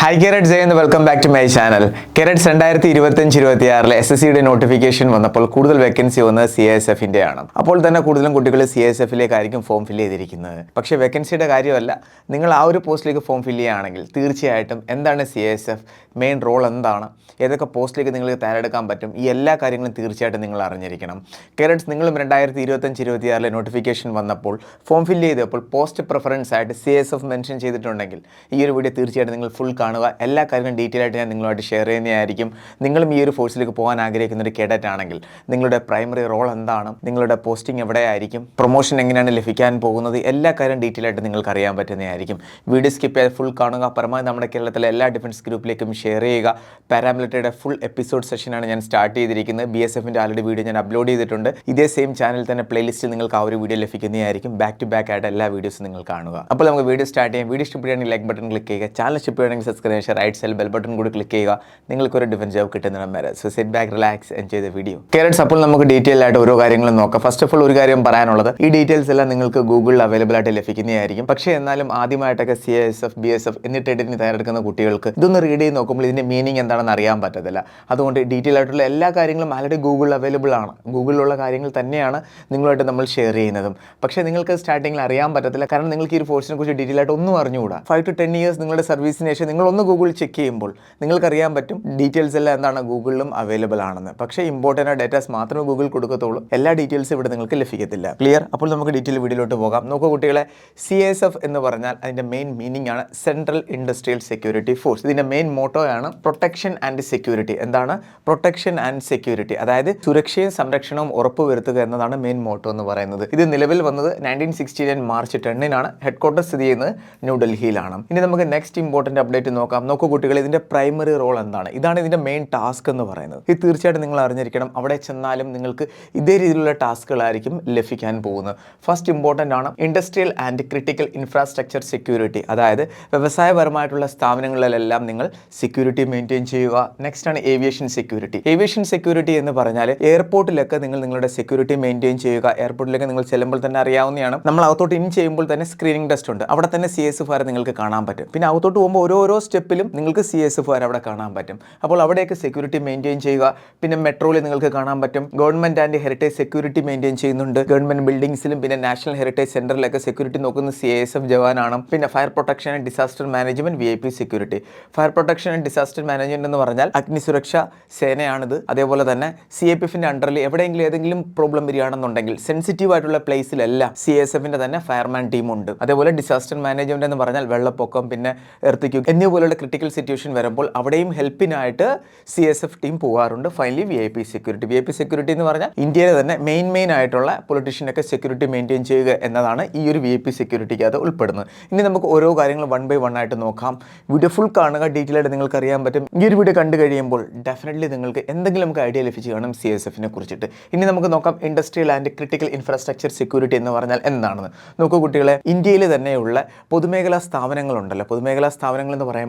Hi കെരറ്റ് ജയ് welcome back to my channel കെരറ്റ്സ് രണ്ടായിരത്തി ഇരുപത്തഞ്ച് ഇരുപത്തി ആറിലെ എസ് എസ് സിയുടെ നോട്ടിഫിക്കേഷൻ വന്നപ്പോൾ കൂടുതൽ വേക്കൻസി വന്നത് സി എസ് എഫിന്റെ ആണ്. അപ്പോൾ തന്നെ കൂടുതലും കുട്ടികൾ സി എസ് എഫിലേക്കായിരിക്കും ഫോം ഫില്ല് ചെയ്തിരിക്കുന്നത്. പക്ഷേ വേക്കൻസിയുടെ കാര്യമല്ല. നിങ്ങൾ ആ ഒരു പോസ്റ്റിലേക്ക് ഫോം ഫില്ല് ചെയ്യുകയാണെങ്കിൽ തീർച്ചയായിട്ടും എന്താണ് C S F main role എന്താണ്? ഏതൊക്കെ പോസ്റ്റിലേക്ക് നിങ്ങൾക്ക് തയ്യാറെടുക്കാൻ പറ്റും? ഈ എല്ലാ കാര്യങ്ങളും തീർച്ചയായിട്ടും നിങ്ങൾ അറിഞ്ഞിരിക്കണം. കെരറ്റ്സ് നിങ്ങളും രണ്ടായിരത്തി ഇരുപത്തഞ്ച് ഇരുപത്തി ആറിലെ നോട്ടിഫിക്കേഷൻ വന്നപ്പോൾ ഫോം ഫില്ല് ചെയ്തപ്പോൾ പോസ്റ്റ് പ്രിഫറൻസ് ആയിട്ട് സി എസ് എഫ് മെൻഷൻ ചെയ്തിട്ടുണ്ടെങ്കിൽ ഈ ഒരു വീഡിയോ തീർച്ചയായിട്ടും നിങ്ങൾ ഫുൾ കാണുക. എല്ലാ കാര്യങ്ങളും ഡീറ്റെയിൽ ആയിട്ട് ഞാൻ നിങ്ങളുമായിട്ട് ഷെയർ ചെയ്യുന്നതായിരിക്കും. നിങ്ങളും ഈ ഒരു ഫോഴ്സിലേക്ക് പോകാൻ ആഗ്രഹിക്കുന്ന ഒരു കേഡറ്റ് ആണെങ്കിൽ നിങ്ങളുടെ പ്രൈമറി റോൾ എന്താണ്? നിങ്ങളുടെ പോസ്റ്റിംഗ് എവിടെയായിരിക്കും? പ്രൊമോഷൻ എങ്ങനെയാണ് ലഭിക്കാൻ പോകുന്നത്? എല്ലാ കാര്യം ഡീറ്റെയിൽ ആയിട്ട് നിങ്ങൾക്ക് അറിയാൻ പറ്റുന്നതായിരിക്കും. വീഡിയോ സ്കിപ്പ് ചെയ്ത് ഫുൾ കാണുക. പരമാവധി നമ്മുടെ കേരളത്തിലെ എല്ലാ ഡിഫൻസ് ഗ്രൂപ്പിലേക്കും ഷെയർ ചെയ്യുക. പാരാമിലിറ്ററിയുടെ ഫുൾ എപ്പിസോഡ് സെഷനാണ് ഞാൻ സ്റ്റാർട്ട് ചെയ്തിരിക്കുന്നത്. ബി എസ് എഫിന്റെ ആൾറെഡി വീഡിയോ ഞാൻ അപ്ലോഡ് ചെയ്തിട്ടുണ്ട്. ഇതേ സെയിം ചാനൽ തന്നെ പ്ലേലിസ്റ്റിൽ നിങ്ങൾക്ക് ആ ഒരു വീഡിയോ ലഭിക്കുന്നതായിരിക്കും. ബാക്ക് ടു ബാക്ക് ആയിട്ട് എല്ലാ വീഡിയോസും നിങ്ങൾ കാണുക. അപ്പോൾ നമുക്ക് വീഡിയോ സ്റ്റാർട്ട് ചെയ്യാം. വീഡിയോ ഇഷ്ടപ്പെടുകയാണെങ്കിൽ ലൈക്ക് ബട്ടൺ ക്ലിക്ക് ചെയ്യുക. ചാനൽ ഇഷ്ടപ്പെടുകയാണെങ്കിൽ സബ്സ്ക്രൈബ് ചെയ്യുക റൈറ്റ് സൈഡ് ബെൽ ബട്ടൺ കൂടി ക്ലിക്ക് ചെയ്യുക. നിങ്ങൾക്ക് ഒരു ഡിഫൻസ് ജോബ് കിട്ടുന്ന വരെ so set back relax enjoy ചെയ്ത വീഡിയോ കേരറ്റ്സ് അപ്പോൾ നമുക്ക് ഡീറ്റെയിൽ ആയിട്ട് ഓരോ കാര്യങ്ങളും നോക്കാം. ഫസ്റ്റ് ഓഫ് ഓൾ ഒരു കാര്യം പറയാനുള്ളത്. ഈ ഡീറ്റെയിൽസ് എല്ലാം നിങ്ങൾക്ക് ഗൂഗിളിൽ അവൈലബിൾ ആയിട്ട് ലഭിക്കുന്നതായിരിക്കും. പക്ഷേ എന്നാലും ആദ്യമായിട്ടൊക്കെ C S F B S F എന്നീ ട്രേഡിന് തയ്യാറെടുക്കുന്ന കുട്ടികൾക്ക് ഇതൊന്ന് റീഡ് ചെയ്ത് നോക്കുമ്പോൾ ഇതിന്റെ മീനിങ് എന്താണെന്ന് അറിയാൻ പറ്റത്തില്ല. അതുകൊണ്ട് ഡീറ്റെയിൽ ആയിട്ടുള്ള എല്ലാ കാര്യങ്ങളും ആൾറെഡി ഗൂഗിളിൽ അവൈലബിൾ ആണ്. ഗൂഗിളിലുള്ള കാര്യങ്ങൾ തന്നെയാണ് നിങ്ങളുമായിട്ട് നമ്മൾ ഷെയർ ചെയ്യുന്നതും. പക്ഷേ നിങ്ങൾക്ക് സ്റ്റാർട്ടിങ്ങിൽ അറിയാൻ പറ്റത്തില്ല. കാരണം നിങ്ങൾക്ക് ഈ ഒരു ഫോഴ്സിനെ കുറിച്ച് ഡീറ്റെയിൽ ആയിട്ട് ഒന്നും അറിഞ്ഞുകൂടാ. ഫൈവ് ടു ടെൻ ഇയേഴ്സ് നിങ്ങളുടെ സർവീസിന് ശേഷം നിങ്ങൾ ഒന്ന് ഗൂഗിൾ ചെക്ക് ചെയ്യുമ്പോൾ നിങ്ങൾക്കറിയാൻ പറ്റും ഡീറ്റെയിൽസ് എല്ലാം എന്താണ് ഗൂഗിളിലും അവൈലബിൾ ആണെന്ന്. പക്ഷേ ഇമ്പോർട്ടന്റ് ഡേറ്റാസ് മാത്രമേ ഗൂഗിൾ കൊടുക്കത്തുള്ളൂ. എല്ലാ ഡീറ്റെയിൽസും ഇവിടെ നിങ്ങൾക്ക് ലഭിക്കത്തില്ല. ക്ലിയർ അപ്പോൾ നമുക്ക് ഡീറ്റെയിൽ വീഡിയോയിലോട്ട് പോകാം. നോക്കൂ കുട്ടികളെ സി എസ് എഫ് എന്ന് പറഞ്ഞാൽ അതിന്റെ മെയിൻ മീനിങ് ആണ് സെൻട്രൽ ഇൻഡസ്ട്രിയൽ സെക്യൂരിറ്റി ഫോഴ്സ് ഇതിന്റെ മെയിൻ മോട്ടോയാണ് പ്രൊട്ടക്ഷൻ ആൻഡ് സെക്യൂരിറ്റി എന്താണ്? പ്രൊട്ടക്ഷൻ ആൻഡ് സെക്യൂരിറ്റി അതായത് സുരക്ഷയും സംരക്ഷണവും ഉറപ്പുവരുത്തുക എന്നതാണ് മെയിൻ മോട്ടോ എന്ന് പറയുന്നത്. ഇത് നിലവിൽ വന്നത് നയന്റീൻ സിക്സ്റ്റി നയൻ മാർച്ച് ടെന്നിനാണ് ഹെഡ് ക്വാർട്ടർ സ്ഥിതി ചെയ്യുന്നത് ന്യൂഡൽഹിയിലാണ് ഇനി നമുക്ക് നെക്സ്റ്റ് ഇമ്പോർട്ടന്റ് അപ്ഡേറ്റ് നോക്കാം. നോക്കൂ കുട്ടികൾ ഇതിന്റെ പ്രൈമറി റോൾ എന്താണ്? ഇതാണ് ഇതിന്റെ മെയിൻ ടാസ്ക് എന്ന് പറയുന്നത്. ഇത് തീർച്ചയായിട്ടും നിങ്ങൾ അറിഞ്ഞിരിക്കണം. അവിടെ ചെന്നാലും നിങ്ങൾക്ക് ഇതേ രീതിയിലുള്ള ടാസ്കുകളായിരിക്കും ലഭിക്കാൻ പോകുന്നത്. ഫസ്റ്റ് ഇമ്പോർട്ടന്റ് ആണ് industrial and critical infrastructure security അതായത് വ്യവസായപരമായിട്ടുള്ള സ്ഥാപനങ്ങളിലെല്ലാം നിങ്ങൾ സെക്യൂരിറ്റി മെയിന്റെയിൻ ചെയ്യുക. നെക്സ്റ്റ് ആണ് ഏവിയേഷൻ സെക്യൂരിറ്റി ഏവിയേഷൻ സെക്യൂരിറ്റി എന്ന് പറഞ്ഞാൽ എയർപോർട്ടിലൊക്കെ നിങ്ങൾ നിങ്ങളുടെ സെക്യൂരിറ്റി മെയിന്റെയിൻ ചെയ്യുക. എയർപോർട്ടിലേക്ക് നിങ്ങൾ ചെല്ലുമ്പോൾ തന്നെ അറിയാവുന്നതാണ്. നമ്മൾ അകത്തോട്ട് ഇൻ ചെയ്യുമ്പോൾ തന്നെ സ്ക്രീനിങ് ടെസ്റ്റ് ഉണ്ട്. അവിടെ തന്നെ സി എസ് എഫ് ആർ നിങ്ങൾക്ക് കാണാൻ പറ്റും. പിന്നെ അകത്തോട്ട് പോകുമ്പോൾ ഓരോരോ സ്റ്റെപ്പിലും നിങ്ങൾക്ക് സി എസ് എഫ് ആർ അവിടെ കാണാൻ പറ്റും. അപ്പോൾ അവിടെയൊക്കെ സെക്യൂരിറ്റി മെയിന്റെയിൻ ചെയ്യുക. പിന്നെ മെട്രോയിൽ നിങ്ങൾക്ക് കാണാൻ പറ്റും. Government and heritage security maintain ചെയ്യുന്നുണ്ട്. ഗവൺമെന്റ് ബിൽഡിംഗ്സിലും പിന്നെ നാഷണൽ ഹെറിറ്റേജ് സെന്ററിലൊക്കെ സെക്യൂരിറ്റി നോക്കുന്ന സി എസ് എഫ് ജവാനാണ്. പിന്നെ fire protection and disaster management V I P security fire protection and disaster management എന്ന് പറഞ്ഞാൽ അഗ്നി സുരക്ഷ സേനയാണിത്. അതേപോലെ തന്നെ സി എ പി എഫിന്റെ അണ്ടറിൽ എവിടെയെങ്കിലും ഏതെങ്കിലും പ്രോബ്ലം വരികയാണെന്നുണ്ടെങ്കിൽ സെൻസിറ്റീവ് ആയിട്ടുള്ള പ്ലേസിലെല്ലാം സി എസ് എഫിന്റെ തന്നെ ഫയർമാൻ ടീമുണ്ട് അതേപോലെ ഡിസാസ്റ്റർ മാനേജ്മെന്റ് എന്ന് പറഞ്ഞാൽ വെള്ളപ്പൊക്കം പിന്നെ എർത്തിക്കും എന്നിവ പോലുള്ള ക്രിട്ടിക്കൽ സിറ്റുവേഷൻ വരുമ്പോൾ അവിടെയും ഹെൽപ്പിനായിട്ട് സി എസ് എഫ് ടീം പോകാറുണ്ട്. Finally V I P security V I P security എന്ന് പറഞ്ഞാൽ ഇന്ത്യയിലെ തന്നെ മെയിൻ മെയിൻ ആയിട്ടുള്ള പൊളിറ്റീഷ്യനൊക്കെ സെക്യൂരിറ്റി മെയിന്റെയിൻ ചെയ്യുക എന്നതാണ് ഈ ഒരു വി ഐ പി സെക്യൂരിറ്റിക്ക് അത് ഉൾപ്പെടുന്നത്. ഇനി നമുക്ക് ഓരോ കാര്യങ്ങൾ വൺ ബൈ വൺ ആയിട്ട് നോക്കാം. വീഡിയോ ഫുൾ കാണുക ഡീറ്റെയിൽ ആയിട്ട് നിങ്ങൾക്ക് അറിയാൻ പറ്റും. ഈ ഒരു വീഡിയോ കണ്ടു കഴിയുമ്പോൾ ഡെഫിനറ്റ്ലി നിങ്ങൾക്ക് എന്തെങ്കിലും നമുക്ക് ഐഡിയ ലഭിച്ചു കാണും സി എസ് എഫിനെ കുറിച്ചിട്ട്. ഇനി നമുക്ക് നോക്കാം industrial and critical infrastructure security എന്ന് പറഞ്ഞാൽ എന്താണെന്ന്. നോക്കൂ കുട്ടികളെ ഇന്ത്യയിൽ തന്നെയുള്ള പൊതുമേഖലാ സ്ഥാപനങ്ങളുണ്ടല്ലോ. പൊതുമേഖലാ സ്ഥാപനങ്ങൾ എന്ന് പറയുമ്പോൾ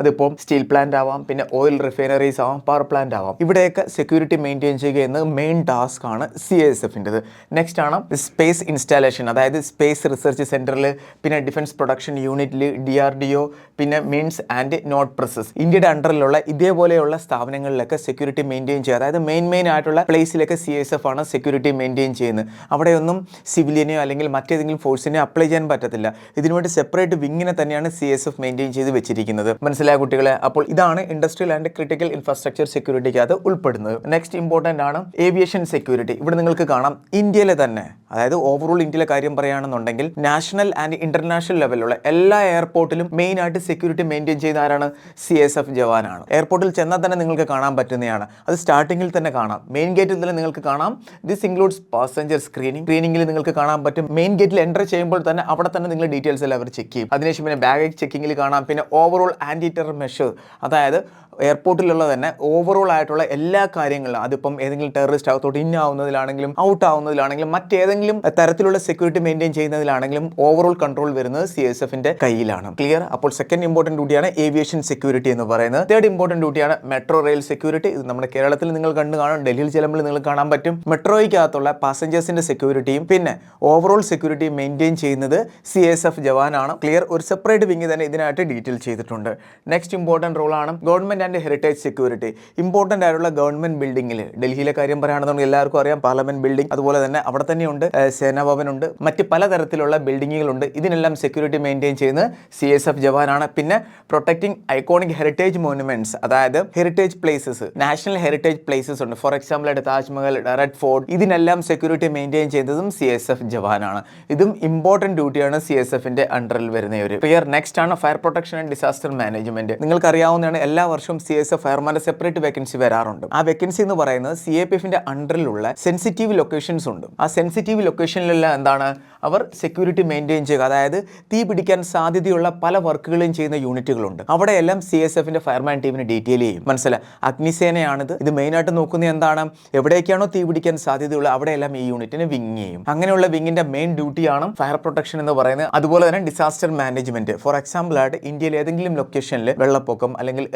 അതിപ്പോൾ സ്റ്റീൽ പ്ലാന്റ് ആവാം പിന്നെ ഓയിൽ റിഫൈനറീസ് ആവാം പവർ പ്ലാന്റ് ആവാം. ഇവിടെയൊക്കെ സെക്യൂരിറ്റി മെയിന്റെയിൻ ചെയ്യുക എന്നത് മെയിൻ ടാസ്ക് ആണ് സി എസ് എഫിന്റെത് നെക്സ്റ്റ് ആണ് സ്പേസ് ഇൻസ്റ്റാലേഷൻ അതായത് സ്പേസ് റിസർച്ച് സെന്ററിൽ പിന്നെ ഡിഫൻസ് പ്രൊഡക്ഷൻ യൂണിറ്റിൽ ഡി ആർ ഡി ഒ പിന്നെ മിൻസ് ആൻഡ് നോട്ട് പ്രസസ് ഇന്ത്യയുടെ അണ്ടറിലുള്ള ഇതേപോലെയുള്ള സ്ഥാപനങ്ങളിലൊക്കെ സെക്യൂരിറ്റി മെയിന്റെയിൻ ചെയ്യുക. അതായത് മെയിൻ മെയിൻ ആയിട്ടുള്ള പ്ലേസിലൊക്കെ സി എസ് എഫ് ആണ് സെക്യൂരിറ്റി മെയിന്റെയിൻ ചെയ്യുന്നത്. അവിടെയൊന്നും സിവിലിയനെയോ അല്ലെങ്കിൽ മറ്റേതെങ്കിലും ഫോഴ്സിനെയോ അപ്ലൈ ചെയ്യാൻ പറ്റത്തില്ല. ഇതിനുവേണ്ടി സെപ്പറേറ്റ് വിങ്ങിനെ തന്നെയാണ് സി എസ് എഫ് മെയിന്റെയിൻ ചെയ്ത് വെച്ചിരിക്കുന്നത്. മനസ്സിലായ കുട്ടികളെ അപ്പോൾ ഇതാണ് ഇൻഡസ്ട്രിയൽ ആൻഡ് ക്രിട്ടിക്കൽ ഇൻഫ്രാസ്ട്രക്ചർ സെക്യൂരിറ്റിക്കകത്ത് ഉൾപ്പെടുന്നത്. നെക്സ്റ്റ് ഇമ്പോർട്ടന്റ് ആണ് ഏവിയേഷൻ സെക്യൂരിറ്റി ഇവിടെ നിങ്ങൾക്ക് കാണാം ഇന്ത്യയിലെ തന്നെ അതായത് ഓവറോൾ ഇന്ത്യയിലെ കാര്യം പറയുകയാണെന്നുണ്ടെങ്കിൽ നാഷണൽ ആൻഡ് ഇന്റർനാഷണൽ ലെവലിലുള്ള എല്ലാ എയർപോർട്ടിലും മെയിൻ ആയിട്ട് സെക്യൂരിറ്റി മെയിന്റെയിൻ ചെയ്യുന്ന ആരാണ്? സി എസ് എഫ് ജവാനാണ്. എയർപോർട്ടിൽ ചെന്നാൽ തന്നെ നിങ്ങൾക്ക് കാണാൻ പറ്റുന്നതാണ്. അത് സ്റ്റാർട്ടിങ്ങിൽ തന്നെ കാണാം. മെയിൻ ഗേറ്റിൽ തന്നെ നിങ്ങൾക്ക് കാണാം. ദിസ് ഇൻക്ലൂഡ്സ് പാസഞ്ചർ സ്ക്രീനിങ് സ്ക്രീനിങ്ങിൽ നിങ്ങൾക്ക് കാണാൻ പറ്റും. മെയിൻ ഗേറ്റിൽ എന്റർ ചെയ്യുമ്പോൾ തന്നെ അവിടെ തന്നെ നിങ്ങൾ ഡീറ്റെയിൽസ് എല്ലാം അവർ ചെക്ക് ചെയ്യും. അതിനുശേഷം പിന്നെ ബാഗേജ് ചെക്കിങ്ങിൽ കാണാം. പിന്നെ ഓവറോൾ ആന്റി ടെറർ മെഷർ അതായത് എയർപോർട്ടിലുള്ള തന്നെ ഓവറോൾ ആയിട്ടുള്ള എല്ലാ കാര്യങ്ങളും അതിപ്പം ഏതെങ്കിലും ടെററിസ്റ്റ് അകത്തോട്ട് ഇൻ ആവുന്നതിലാണെങ്കിലും ഔട്ട് ആവുന്നതിലാണെങ്കിലും മറ്റേതെങ്കിലും തരത്തിലുള്ള സെക്യൂരിറ്റി മെയിന്റെയിൻ ചെയ്യുന്നതിലാണെങ്കിലും ഓവറോൾ കൺട്രോൾ വരുന്നത് സി എസ് എഫിന്റെ കയ്യിലാണ്. ക്ലിയർ അപ്പോൾ സെക്കൻഡ് ഇമ്പോർട്ടന്റ് ഡ്യൂട്ടിയാണ് ഏവിയേഷൻ സെക്യൂരിറ്റി എന്ന് പറയുന്നത്. തേർഡ് ഇമ്പോർട്ടന്റ് ഡ്യൂട്ടിയാണ് മെട്രോ റെയിൽ സെക്യൂരിറ്റി ഇത് നമ്മുടെ കേരളത്തിൽ നിങ്ങൾ കണ്ടു കാണും ഡൽഹിയിൽ ചെല്ലുമ്പോൾ നിങ്ങൾ കാണാൻ പറ്റും. മെട്രോയ്ക്കകത്തുള്ള പാസഞ്ചേഴ്സിന്റെ സെക്യൂരിറ്റിയും പിന്നെ ഓവറോൾ സെക്യൂരിറ്റി മെയിന്റെയിൻ ചെയ്യുന്നത് സി എസ് എഫ് ജവാനാണ്. ക്ലിയർ ഒരു സെപ്പറേറ്റ് വിങ് തന്നെ ഇതിനായിട്ട് ഡീറ്റെയിൽ ചെയ്തിട്ടുണ്ട്. നെക്സ്റ്റ് ഇമ്പോർട്ടന്റ് റോളാണ് government and heritage security. Important ആയിട്ടുള്ള ഗവൺമെന്റ് ബിൽഡിങ്ങിൽ ഡൽഹിയിലെ കാര്യം പറയുകയാണെന്നുണ്ടെങ്കിൽ എല്ലാവർക്കും അറിയാം. പാർലമെന്റ് ബിൽഡിംഗ് അതുപോലെ തന്നെ അവിടെ തന്നെയുണ്ട്. സേനാഭവനുണ്ട്. മറ്റ് പലതരത്തിലുള്ള ബിൽഡിങ്ങുകളുണ്ട്. ഇതിനെല്ലാം സെക്യൂരിറ്റി മെയിന്റെയിൻ ചെയ്യുന്നത് സി എസ് എഫ് ജവാനാണ്. പിന്നെ പ്രൊട്ടക്റ്റിംഗ് ഐക്കോണിക് ഹെറിറ്റേജ് മോണുമെന്റ്സ് അതായത് heritage places national heritage places ഉണ്ട്. ഫോർ എക്സാമ്പിൾ ആയിട്ട് താജ്മഹൽ റെഡ് ഫോർട്ട് ഇതിനെല്ലാം സെക്യൂരിറ്റി മെയിന്റെയിൻ ചെയ്യുന്നതും സി എസ് എഫ് ജവാനാണ്. ഇതും ഇമ്പോർട്ടന്റ് ഡ്യൂട്ടിയാണ് സി എസ് എഫിന്റെ അണ്ടറിൽ വരുന്ന ഒരു. ക്ലിയർ നെക്സ്റ്റ് ആണ് fire protection and disaster management നിങ്ങൾക്ക് അറിയാവുന്നതാണ് എല്ലാ വർഷവും C S F ഫയർമാന്റെ separate vacancy വരാറുണ്ട്. ആ വേക്കൻസി എന്ന് പറയുന്നത് സി എ പി എഫിന്റെ അണ്ടറിലുള്ള സെൻസിറ്റീവ് ലൊക്കേഷൻസ് ഉണ്ട്. ആ സെൻസിറ്റീവ് ലൊക്കേഷനിലെല്ലാം എന്താണ്? അവർ സെക്യൂരിറ്റി മെയിന്റെയിൻ ചെയ്യുക. അതായത് തീ പിടിക്കാൻ സാധ്യതയുള്ള പല വർക്കുകളും ചെയ്യുന്ന യൂണിറ്റുകളുണ്ട് അവിടെയെല്ലാം സി എസ് എഫിന്റെ ഫയർമാൻ ടീമിന് ഡീറ്റെയിൽ ചെയ്യും. മനസ്സിലായി അഗ്നിസേനയാണിത്. ഇത് മെയിനായിട്ട് നോക്കുന്ന എന്താണ്? എവിടേക്കാണോ തീ പിടിക്കാൻ സാധ്യതയുള്ള അവിടെയെല്ലാം ഈ യൂണിറ്റിന് വിങ് ചെയ്യും. അങ്ങനെയുള്ള വിങ്ങിന്റെ മെയിൻ ഡ്യൂട്ടിയാണ് ഫയർ പ്രൊട്ടക്ഷൻ എന്ന് പറയുന്നത്. അതുപോലെ തന്നെ ഡിസാസ്റ്റർ മാനേജ്മെന്റ് ഫോർ എക്സാമ്പിൾ ആയിട്ട് ഇന്ത്യയിൽ ഏതെങ്കിലും ലൊക്കേഷനിൽ വെള്ളപ്പൊക്കം അല്ലെങ്കിൽ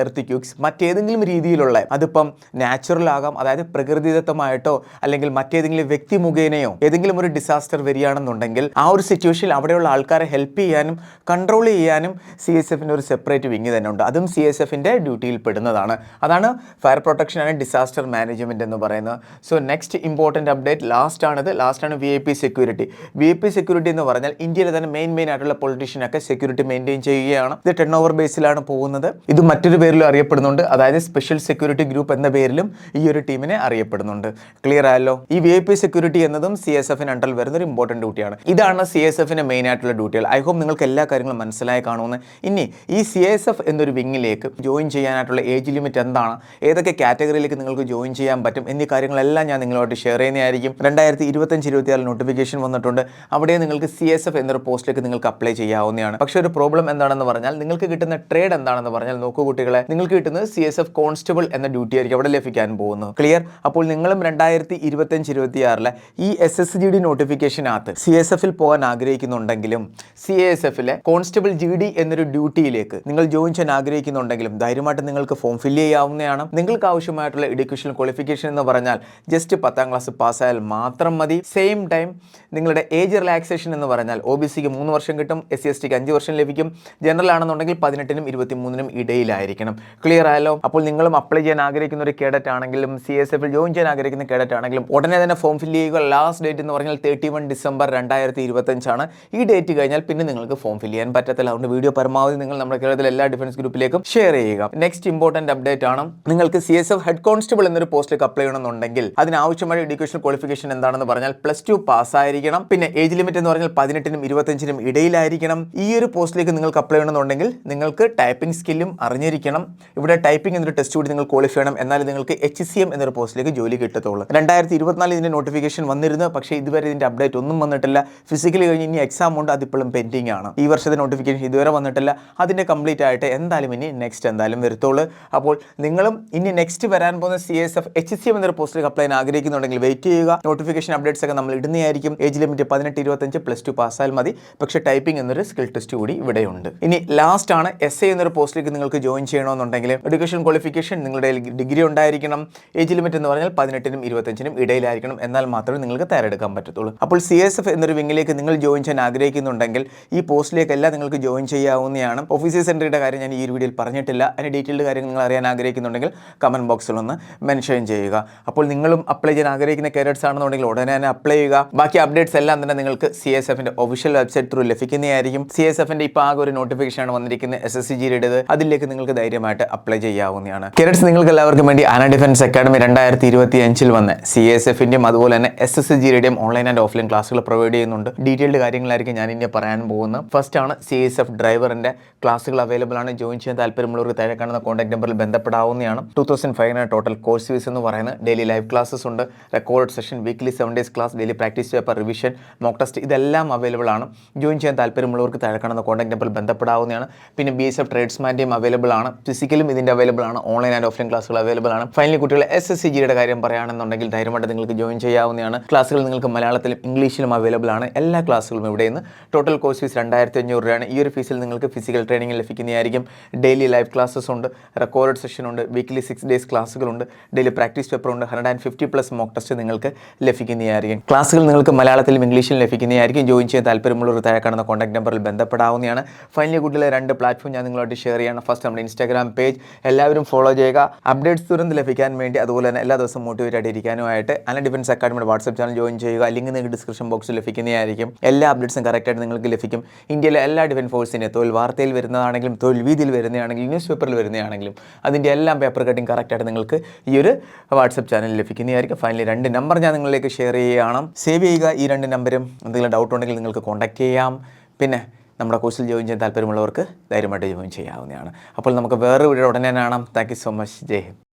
എർത്തിക്യൂക്സ് മറ്റേതെങ്കിലും രീതിയിലുള്ള അതിപ്പം നാച്ചുറൽ ആകാം അതായത് പ്രകൃതിദത്തമായിട്ടോ അല്ലെങ്കിൽ മറ്റേതെങ്കിലും വ്യക്തി മുഖേനയോ ഏതെങ്കിലും ഒരു ഡിസാസ്റ്റർ വരികയാണെന്നുണ്ടെങ്കിൽ ആ ഒരു സിറ്റുവേഷനിൽ അവിടെയുള്ള ആൾക്കാരെ ഹെൽപ്പ് ചെയ്യാനും കൺട്രോൾ ചെയ്യാനും സി എസ് എഫിന്റെ ഒരു സെപ്പറേറ്റ് വിങ് തന്നെ ഉണ്ട്. അതും സി എസ് എഫിന്റെ ഡ്യൂട്ടിയിൽ പെടുന്നതാണ്. അതാണ് fire protection and disaster management എന്ന് പറയുന്നത്. So next important update last ആണിത്. ലാസ്റ്റ് ആണ് V I P security V I P security എന്ന് പറഞ്ഞാൽ ഇന്ത്യയിലെ തന്നെ മെയിൻ മെയിൻ ആയിട്ടുള്ള പൊളിറ്റീഷ്യനൊക്കെ സെക്യൂരിറ്റി മെയിന്റെയിൻ ചെയ്യുകയാണ്. ഇത് ടെൺ ഓവർ ബേസിലാണ് പോകുന്നത്. ഇത് മറ്റൊരു പേരിലും അറിയപ്പെടുന്നുണ്ട്. അതായത് സ്പെഷ്യൽ സെക്യൂരിറ്റി ഗ്രൂപ്പ് എന്ന പേരിലും ഈ ഒരു ടീമിനെ അറിയപ്പെടുന്നുണ്ട്. ക്ലിയർ ആയല്ലോ? ഈ വി ഐ പി സെക്യൂരിറ്റി എന്നതും സി എസ് എഫിന് അണ്ടറിൽ വരുന്ന ഒരു ഇമ്പോർട്ടന്റ് ഡ്യൂട്ടിയാണ് ഇതാണ് സി എസ് എഫിന്റെ മെയിൻ ആയിട്ടുള്ള ഡ്യൂട്ടികൾ ഐ ഹോപ്പ് നിങ്ങൾക്ക് എല്ലാ കാര്യങ്ങളും മനസ്സിലായി കാണുമെന്ന്. ഇനി ഈ സി എസ് എഫ് എന്നൊരു വിങ്ങിലേക്ക് ജോയിൻ ചെയ്യാനായിട്ടുള്ള ഏജ് ലിമിറ്റ് എന്താണ്? ഏതൊക്കെ കാറ്റഗറിയിലേക്ക് നിങ്ങൾക്ക് ജോയിൻ ചെയ്യാൻ പറ്റും? എന്നീ കാര്യങ്ങളെല്ലാം ഞാൻ നിങ്ങളുമായിട്ട് ഷെയർ ചെയ്യുന്നതായിരിക്കും. രണ്ടായിരത്തി ഇരുപത്തഞ്ച് ഇരുപത്തിയാറ് നോട്ടിഫിക്കേഷൻ വന്നിട്ടുണ്ട്. അവിടെ നിങ്ങൾക്ക് സി എസ് എഫ് എന്നൊരു പോസ്റ്റിലേക്ക് നിങ്ങൾക്ക് അപ്ലൈ ചെയ്യാവുന്നതാണ്. പക്ഷേ ഒരു പ്രോബ്ലം എന്താണെന്ന് പറഞ്ഞാൽ നിങ്ങൾക്ക് കിട്ടുന്ന ട്രേഡ് എന്താണെന്ന് പറഞ്ഞാൽ നോക്കൂ കുട്ടികളെ. നിങ്ങൾക്ക് കിട്ടുന്നത് സി എസ് എഫ് കോൺസ്റ്റബിൾ എന്ന ഡ്യൂട്ടി ആയിരിക്കും അവിടെ ലഭിക്കാൻ പോകുന്നത്. ക്ലിയർ അപ്പോൾ നിങ്ങളും രണ്ടായിരത്തി ഇരുപത്തഞ്ച് ഇരുപത്തിയാറിലെ ഈ എസ് എസ് ജി ഡി നോട്ടിഫിക്കേഷനകത്ത് സി എസ് എഫിൽ പോകാൻ ആഗ്രഹിക്കുന്നുണ്ടെങ്കിലും സി എസ് എഫിലെ കോൺസ്റ്റബിൾ ജി ഡി എന്നൊരു ഡ്യൂട്ടിയിലേക്ക് നിങ്ങൾ ജോയിൻ ചെയ്യാൻ ആഗ്രഹിക്കുന്നുണ്ടെങ്കിലും ധൈര്യമായിട്ട് നിങ്ങൾക്ക് ഫോം ഫില്ല് ചെയ്യാവുന്നതാണ്. നിങ്ങൾക്ക് ആവശ്യമായിട്ടുള്ള എഡ്യൂക്കേഷൻ ക്വാളിഫിക്കേഷൻ എന്ന് പറഞ്ഞാൽ ജസ്റ്റ് പത്താം ക്ലാസ് പാസ്സായാൽ മാത്രം മതി. സെയിം ടൈം നിങ്ങളുടെ ഏജ് റിലാക്സേഷൻ എന്ന് പറഞ്ഞാൽ ഒ ബി സിക്ക് മൂന്ന് വർഷം കിട്ടും എസ് സി എസ് ടിക്ക് അഞ്ച് വർഷം ലഭിക്കും. ജനറൽ ആണെന്നുണ്ടെങ്കിൽ പതിനെട്ടിനും ഇരുപത്തി മൂന്നിനും ഇടയിലായിരിക്കണം ക്ലിയർ ആയാലോ? അപ്പോൾ നിങ്ങളും അപ്ലൈ ചെയ്യാൻ ആഗ്രഹിക്കുന്ന ഒരു കേഡറ്റ് ആണെങ്കിലും സി എസ് എഫിൽ ജോയിൻ ചെയ്യാൻ ആഗ്രഹിക്കുന്ന കേഡറ്റ് ആണെങ്കിലും ഉടനെ തന്നെ ഫോം ഫില്ല് ചെയ്യുക. ലാസ്റ്റ് ഡേറ്റ് എന്ന് പറഞ്ഞാൽ തേർട്ടി വൺ ഡിസംബർ രണ്ടായിരത്തി ഇരുപത്തഞ്ചാണ് ഈ ഡേറ്റ് കഴിഞ്ഞാൽ പിന്നെ നിങ്ങൾക്ക് ഫോം ഫില്ല് ചെയ്യാൻ പറ്റത്തില്ല. അതുകൊണ്ട് വീഡിയോ പരമാവധി നിങ്ങൾ നമ്മുടെ കേരളത്തിലെ എല്ലാ ഡിഫൻസ് ഗ്രൂപ്പിലേക്കും ഷെയർ ചെയ്യുക. നെക്സ്റ്റ് ഇമ്പോർട്ടന്റ് അപ്ഡേറ്റ് ആണ്. നിങ്ങൾക്ക് C S F head constable എന്നൊരു പോസ്റ്റിലേക്ക് അപ്ലൈ ചെയ്യണമെന്നുണ്ടെങ്കിൽ അതിനാവശ്യമായ എഡ്യൂക്കേഷൻ ക്വാളിഫിക്കേഷൻ എന്താണെന്ന് പറഞ്ഞാൽ പ്ലസ് ടു പാസ്സായിരിക്കണം പിന്നെ ഏജ് ലിമിറ്റ് എന്ന് പറഞ്ഞാൽ പതിനെട്ടിനും ഇരുപത്തഞ്ചിനും ഇടയിലായിരിക്കണം. ഈ ഒരു പോസ്റ്റിലേക്ക് നിങ്ങൾക്ക് അപ്ലൈ ചെയ്യണമെന്നുണ്ടെങ്കിൽ നിങ്ങൾക്ക് ടൈപ്പിംഗ് സ്കില്ലും അറിഞ്ഞിരിക്കണം. ഇവിടെ ടൈപ്പിംഗ് എന്നൊരു ടെസ്റ്റ് കൂടി നിങ്ങൾ ക്വാളിഫൈ ചെയ്യണം. എന്നാൽ നിങ്ങൾക്ക് എച്ച് സി എം എന്നൊരു പോസ്റ്റിലേക്ക് ജോലി കിട്ടത്തുള്ളൂ. രണ്ടായിരത്തി ഇരുപത്തിനാല് ഇതിന്റെ നോട്ടിഫിക്കേഷൻ വന്നിരുന്നു. പക്ഷേ ഇതുവരെ ഇതിന്റെ അപ്ഡേറ്റ് ഒന്നും വന്നിട്ടില്ല. ഫിസിക്കലി കഴിഞ്ഞ് ഇനി എക്സാം ഉണ്ട്. അതിപ്പോഴും പെൻഡിങ് ആണ്. ഈ വർഷത്തെ നോട്ടിഫിക്കേഷൻ ഇതുവരെ വന്നിട്ടില്ല. അതിന്റെ കംപ്ലീറ്റ് ആയിട്ട് എന്തായാലും ഇനി നെക്സ്റ്റ് എന്തായാലും വരത്തുള്ളൂ. അപ്പോൾ നിങ്ങളും ഇനി നെക്സ്റ്റ് വരാൻ പോകുന്ന C S F H C M എന്നൊരു പോസ്റ്റിലേക്ക് അപ്ലൈ ചെയ്യാൻ ആഗ്രഹിക്കുന്നുണ്ടെങ്കിൽ വെയിറ്റ് ചെയ്യുക. നോട്ടിഫിക്കേഷൻ അപ്ഡേറ്റ്സ് ഒക്കെ നമ്മൾ ഇടുന്നതായിരിക്കും. ഏജ് ലിമിറ്റ് പതിനെട്ട് ഇരുപത്തഞ്ച് പ്ലസ് ടു പാസ്സായാലും മതി. പക്ഷേ ടൈപ്പിംഗ് എന്നൊരു സ്കിൽ ടെസ്റ്റ് കൂടി ഇവിടെയുണ്ട്. ഇനി ലാസ്റ്റ് ആണ് എസ് എന്നൊരു പോസ്റ്റിലേക്ക് നിങ്ങൾക്ക് ജോയിൻ ചെയ്യണമെന്നുണ്ടെങ്കിൽ എഡ്യൂക്കേഷൻ ക്വാളിഫിക്കേഷൻ നിങ്ങളുടെ ഡിഗ്രി ഉണ്ടായിരിക്കണം. ഏജ് ലിമിറ്റ് എന്ന് പറഞ്ഞാൽ പതിനെട്ടിനും ഇരുപത്തഞ്ചിനും ഇടയിലായിരിക്കണം എന്നാൽ മാത്രമേ നിങ്ങൾക്ക് തയ്യാറെടുക്കാൻ പറ്റത്തുള്ളൂ. അപ്പോൾ സി എസ് എഫ് എന്നൊരു വിങ്ങിലേക്ക് നിങ്ങൾ ജോയിൻ ചെയ്യാൻ ആഗ്രഹിക്കുന്നുണ്ടെങ്കിൽ ഈ പോസ്റ്റിലേക്കെല്ലാം നിങ്ങൾക്ക് ജോയിൻ ചെയ്യാവുന്നതാണ്. ഓഫീസർ സെന്ററിയുടെ കാര്യം ഞാൻ ഈ ഒരു വീഡിയോയിൽ പറഞ്ഞിട്ടില്ല. അതിന്റെ ഡീറ്റെയിൽഡ് കാര്യങ്ങൾ നിങ്ങൾ അറിയാൻ ആഗ്രഹിക്കുന്നുണ്ടെങ്കിൽ കമന്റ് ബോക്സിൽ ഒന്ന് മെൻഷൻ ചെയ്യുക. അപ്പോൾ നിങ്ങളും അപ്ലൈ ചെയ്യാൻ ആഗ്രഹിക്കുന്ന കാരറ്റ്സ് ആണെന്നുണ്ടെങ്കിൽ ഉടനെ തന്നെ അപ്ലൈ ചെയ്യുക. ബാക്കി അപ്ഡേറ്റ്സ് എല്ലാം തന്നെ നിങ്ങൾക്ക് സി എസ് എഫിന്റെ ഒഫീഷ്യൽ വെബ്സൈറ്റ് ത്രൂ ലഭിക്കുന്നതായിരിക്കും. സി എസ് എഫിന്റെ ഇപ്പോൾ ആകെ ഒരു നോട്ടിഫിക്കേഷൻ ആണ് വന്നിരിക്കുന്നത്. എസ് എസ് സി ജിയുടേത് അതിലേക്ക് നിങ്ങൾക്ക് ധൈര്യമായിട്ട് അപ്ലൈ ചെയ്യാവുന്നതാണ്. കേരറ്റ്സ് നിങ്ങൾക്ക് എല്ലാവർക്കും വേണ്ടി ആന ഡിഫൻസ് അക്കാഡമി രണ്ടായിരത്തി ഇരുപത്തി അഞ്ചിൽ വന്ന് സി എസ് എഫിന്റെയും അതുപോലെ തന്നെ എസ് എസ് ജിയുടെയും ഓൺലൈൻ ആൻഡ് ഓഫ്ലൈൻ ക്ലാസ്സുകൾ പ്രൊവൈഡ് ചെയ്യുന്നുണ്ട്. ഡീറ്റെയിൽഡ് കാര്യങ്ങളായിരിക്കും ഞാൻ ഇനി പറയാൻ പോകുന്നത്. ഫസ്റ്റ് ആണ് സി എസ് എഫ് ഡ്രൈവറിന്റെ ക്ലാസ്സുകൾ അവൈലബിൾ ആണ്. ജോയിൻ ചെയ്യാൻ താല്പര്യമുള്ളവർക്ക് താഴെ കാണുന്ന കോൺടാക്ട് നമ്പറിൽ ബന്ധപ്പെടാവുന്നതാണ്. Two thousand five hundred total course fees എന്ന് പറയുന്നത് ഡെയിലി ലൈവ് ക്ലാസ്സസ് ഉണ്ട്. Record session weekly seven days class daily practice paper revision mock test ഇതെല്ലാം അവൈലബിൾ ആണ്. ജോയിൻ ചെയ്യാൻ താല്പര്യമുള്ളവർക്ക് താഴെ കാണുന്ന കോൺടാക്ട് നമ്പറിൽ ബന്ധപ്പെടാവുന്നതാണ്. പിന്നെ ബി എസ് എഫ് ട്രേഡ്സ്മാന്റെയും അവൈലബിൾ ആണ്. ഫിസിക്കലും ഇതിന്റെ അവൈലബിൾ ആണ്. ഓൺലൈൻ ആൻഡ് ഓഫ്ലൈൻ ക്ലാസ്സുകൾ അവൈലബിൾ ആണ്. ഫൈനലി കുട്ടികൾ എസ് എസ് സി ജിയുടെ കാര്യം പറയുകയാണെന്നുണ്ടെങ്കിൽ ധൈര്യമായിട്ട് നിങ്ങൾക്ക് ജോയിൻ ചെയ്യാവുന്നതാണ്. ക്ലാസ്സുകൾ നിങ്ങൾക്ക് മലയാളത്തിലും ഇംഗ്ലീഷിലും അവൈലബിൾ ആണ്. എല്ലാ ക്ലാസ്സുകളും ഇവിടെ നിന്ന് ടോട്ടൽ കോഴ്സ് ഫീസ് രണ്ടായിരത്തി അഞ്ഞൂറ് രൂപയാണ്. ഈ ഒരു ഫീസിൽ നിങ്ങൾക്ക് ഫിസിക്കൽ ട്രെയിനിങ് ലഭിക്കുന്നതായിരിക്കും. ഡെയിലി ലൈവ് ക്ലാസ്സസ് ഉണ്ട്. റെക്കോർഡ് സെഷൻ ഉണ്ട്. വീക്ക്ലി സിക്സ് ഡേയ്സ് ക്ലാസ്സുകളുണ്ട് ഡെയിലി പ്രാക്ടീസ് പേപ്പർ ഉണ്ട്. Hundred and fifty plus mock test നിങ്ങൾക്ക് ലഭിക്കുന്നതായിരിക്കും. ക്ലാസ്സുകൾ നിങ്ങൾക്ക് മലയാളത്തിലും ഇംഗ്ലീഷിലും ലഭിക്കുന്നതായിരിക്കും. ജോയിൻ ചെയ്യാൻ താല്പര്യമുള്ളവർ താഴെ കാണുന്ന കോൺടാക്ട് നമ്പറിൽ ബന്ധപ്പെടാവുന്നതാണ്. ഫൈനലി കുട്ടികളെ രണ്ട് പ്ലാറ്റ്ഫോം ഞാൻ നിങ്ങളോട് ഷെയർ ചെയ്യണം. ഫസ്റ്റ് നമ്മുടെ ഇൻസ്റ്റാഗ്രാം പേജ് എല്ലാവരും ഫോളോ ചെയ്യുക. അപ്ഡേറ്റ്സ് തുറന്ന് ലഭിക്കാൻ വേണ്ടി അതുപോലെ തന്നെ എല്ലാ ദിവസവും മോട്ടിവേറ്റ് ആയിട്ട് ഇരിക്കാനുമായിട്ട് അല്ല ഡിഫൻസ് അക്കാഡമിയുടെ വാട്സ്ആപ്പ് ചാനൽ ജോയിൻ ചെയ്യുക. ലിങ്ക് നിങ്ങൾക്ക് ഡിസ്ക്രിപ്ഷൻ ബോക്സിൽ ലഭിക്കുന്നതായിരിക്കും. എല്ലാ അപ്ഡേറ്റ്സും കറക്റ്റായിട്ട് നിങ്ങൾക്ക് ലഭിക്കും. ഇന്ത്യയിലെ എല്ലാ ഡിഫൻസ് ഫോഴ്സിനെ തൊഴിൽ വാർത്തയിൽ വരുന്നതാണെങ്കിലും തൊഴിൽ വീതിയിൽ വരുന്നതാണെങ്കിലും ന്യൂസ് പേപ്പറിൽ വരുന്നതാണെങ്കിലും അതിന്റെ എല്ലാം പേപ്പർ കട്ടിങ് കറക്റ്റായിട്ട് നിങ്ങൾക്ക് ഈ ഒരു വാട്സപ്പ് ചാനൽ ലഭിക്കുന്നതായിരിക്കും. ഫൈനലി രണ്ട് നമ്പർ ഞാൻ നിങ്ങളിലേക്ക് ഷെയർ ചെയ്യുകയാണ്. സേവ് ചെയ്യുക ഈ രണ്ട് നമ്പരും എന്തെങ്കിലും ഡൗട്ട് ഉണ്ടെങ്കിൽ നിങ്ങൾക്ക് കോൺടാക്ട് ചെയ്യാം. പിന്നെ നമ്മുടെ കോഴ്സിൽ ജോയിൻ ചെയ്യാൻ താല്പര്യമുള്ളവർക്ക് ധൈര്യമായിട്ട് ജോയിൻ ചെയ്യാവുന്നതാണ്. അപ്പോൾ നമുക്ക് വേറെ വീഡിയോ ഉടനെ കാണാം. Thank you so much Jai